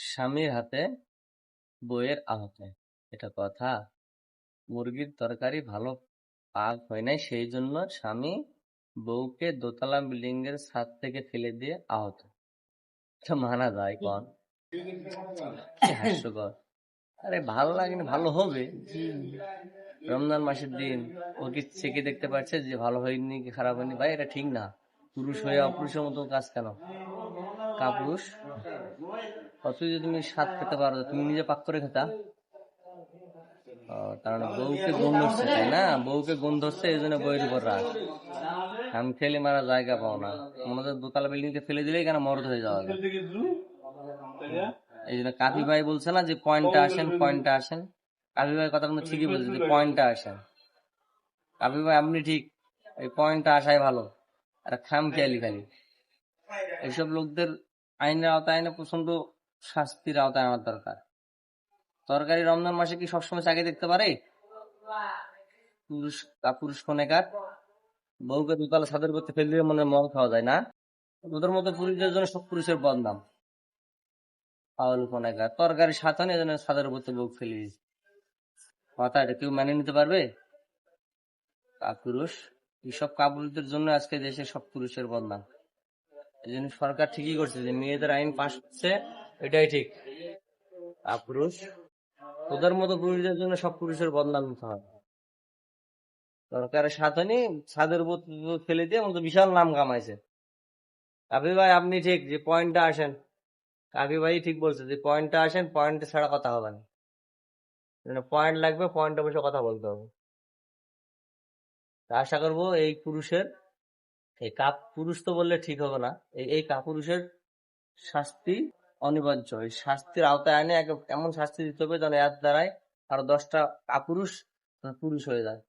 স্বামীর হাতে বউয়ের আহতে এটা কথা। মুরগির তরকারি ভালো পাক হয় নাই সেই জন্য স্বামী বউকে দোতলা বিল্ডিং এর ছাদ থেকে ফেলে দিয়ে আহত। এটা মানা যায় কন? হাস্যকর। আরে ভালো লাগেনি ভালো হবে। রমজান মাসের দিন ও কি চেকে দেখতে পাচ্ছে যে ভালো হয়নি কি খারাপ হয়নি? ভাই এটা ঠিক না। পুরুষ হয়ে অপুরুষের মতো কাজ কেন? কাপুরুষ অথচ তুমি স্বাদ খেতে পারো, তুমি নিজে পাক করে খেতা। মানে বউকে গুণ ধরছে, তাই না? বউকে গুণ ধরছে, এই জন্য বইয়ের উপর রাগ। আমি ফেলে মারা জায়গা পাও না। মনে হচ্ছে দোতলা বিল্ডিং কে ফেলে দিলেই কেন মরদ হয়ে যাওয়া। এই জন্য কাপি ভাই বলছে না যে, পয়েন্টটা আসেন পয়েন্টটা আসেন। কাপি ভাই কথা কিন্তু ঠিকই বলছে যে, পয়েন্টটা আসেন। কাপি ভাই, আপনি ঠিক। এই পয়েন্টটা আসাই ভালো। আর খাম খেয়ালি খালি। এইসব লোকদের আইনের আওতায় আইনে প্রচণ্ড শাস্তির আওতায় আনার দরকার। তরকারি রমজান মাসে কি সবসময় চাকিয়ে দেখতে পারে? পুরুষ বউকে দুতলা ছাদের করতে ফেলে মনে খাওয়া যায় না? মতো জন্য সব পুরুষের বদনাম। তরকারি জন্য বউ ফেলে কথা এটা কেউ মেনে নিতে পারবে? কাপুরুষ এইসব কাপুরুষদের জন্য আজকে দেশে সব পুরুষের বদনাম। এই জন্য সরকার ঠিকই করছে যে মেয়েদের আইন পাশ হচ্ছে। এটাই ঠিক। কাপুরুষ ওদের মতো পুরুষদের জন্য সব পুরুষের বদনাম হয় সরকারের সাথে নেই ছাদের উপর ফেলে দিয়ে আমাদের বিশাল নাম কামাইছে। কাবি ভাই আপনি ঠিক যে পয়েন্টটা আসেন। কাবি ভাই ঠিক বলছে যে পয়েন্টটা আসেন পয়েন্ট ছাড়া কথা হবে না। পয়েন্ট লাগবে পয়েন্টে বসে কথা বলতে হবে। তা আশা করব এই পুরুষের এই কাপ পুরুষ তো বললে ঠিক হবে না। এই এই কাপুরুষের শাস্তি অনিবার্য। এই শাস্তির আওতায় আনে এমন শাস্তি দিতে হবে যেন এর দ্বারাই আরও দশটা আপুরুষ পুরুষ হয়ে যায়।